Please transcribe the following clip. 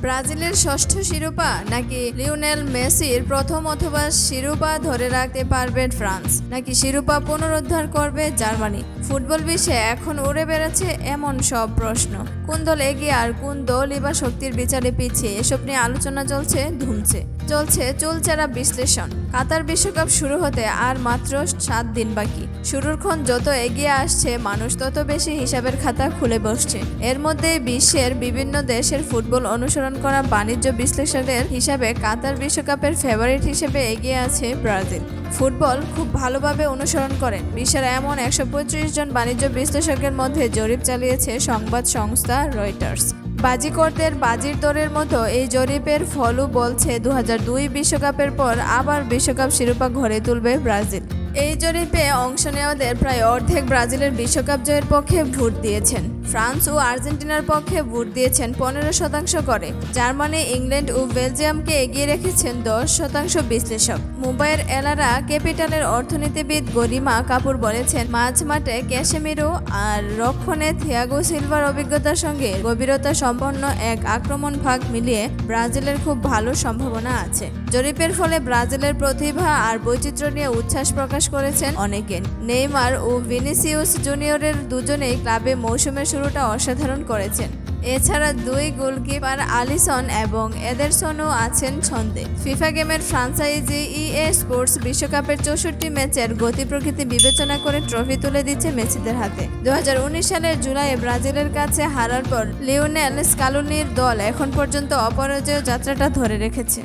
ব্রাজিলের ষষ্ঠ শিরোপা নাকি লিওনেল মেসির প্রথম অথবা শিরোপা ধরে রাখতে পারবেন ফ্রান্স? নাকি শিরোপা পুনরুদ্ধার করবে জার্মানি? ফুটবল বিশ্বে এখন উড়ে বেড়াচ্ছে এমন সব প্রশ্ন। কোন দল এগিয়ে আর কোন দলই বা শক্তির বিচারে পিছিয়ে, এসব নিয়ে আলোচনা চলছে, ধুমছে। চলছে চুলচেরা বিশ্লেষণ। কাতার বিশ্বকাপ শুরু হতে আর মাত্র সাত দিন বাকি। শুরুর ক্ষণ যত এগিয়ে আসছে, মানুষ তত বেশি হিসাবের খাতা খুলে বসছে। এর মধ্যে বিশ্বের বিভিন্ন দেশের ফুটবল অনুসরণ করা বাণিজ্য বিশ্লেষকের হিসাবে কাতার বিশ্বকাপের ফেভারিট হিসেবে এগিয়ে আছে ব্রাজিল। ফুটবল খুব ভালোভাবে অনুসরণ করেন। বিশ্বের এমন একশো পঁচিশ জন বাণিজ্য বিশ্লেষকের মধ্যে জরিপ চালিয়েছে সংবাদ সংস্থা রয়টার্স। বাজিকরদের বাজির দরের মতো এই জরিপের ফলও বলছে দু বিশ্বকাপের পর আবার বিশ্বকাপ শিরোপা ঘরে তুলবে ব্রাজিল। এই জরিপে অংশ নেওয়াদের প্রায় অর্ধেক ব্রাজিলের বিশ্বকাপ জয়ের পক্ষে ভোট দিয়েছেন। ফ্রান্স ও আর্জেন্টিনার পক্ষে ভোট দিয়েছেন পনেরো শতাংশ করে। জার্মানি, ইংল্যান্ড ও বেলজিয়ামকে এগিয়ে রেখেছেন দশ শতাংশ বিশ্লেষক। মুম্বাইয়ের এলারা ক্যাপিটালের অর্থনীতিবিদ গরিমা কাপুর বলেছেন, মাঝ মাঠে ক্যাশেমিরো আর রক্ষণে থিয়াগো সিলভার অভিজ্ঞতার সঙ্গে গভীরতা সম্পন্ন এক আক্রমণ ভাগ মিলিয়ে ব্রাজিলের খুব ভালো সম্ভাবনা আছে। জরিপের ফলে ব্রাজিলের প্রতিভা আর বৈচিত্র্য নিয়ে উচ্ছ্বাস প্রকাশ করেছেন অনেকে নেইমার ও ভিনিসিউস জুনিয়রের দুজনেই ক্লাবে মৌসুমের শুরুটা অসাধারণ করেছেন। এছাড়া দুই গোলকিপার আলিসন এবং এদেরসনও আছেন ছন্দে। ফিফা গেমের ফ্রান্সাইজি ইএ স্পোর্টস বিশ্বকাপের চৌষট্টি ম্যাচের গতি প্রকৃতি বিবেচনা করে ট্রফি তুলে দিচ্ছে মেসিদের হাতে। দু হাজার উনিশ সালের জুলাইয়ে ব্রাজিলের কাছে হারার পর লিওনেল স্কালুনির দল এখন পর্যন্ত অপরাজয় যাত্রাটা ধরে রেখেছে।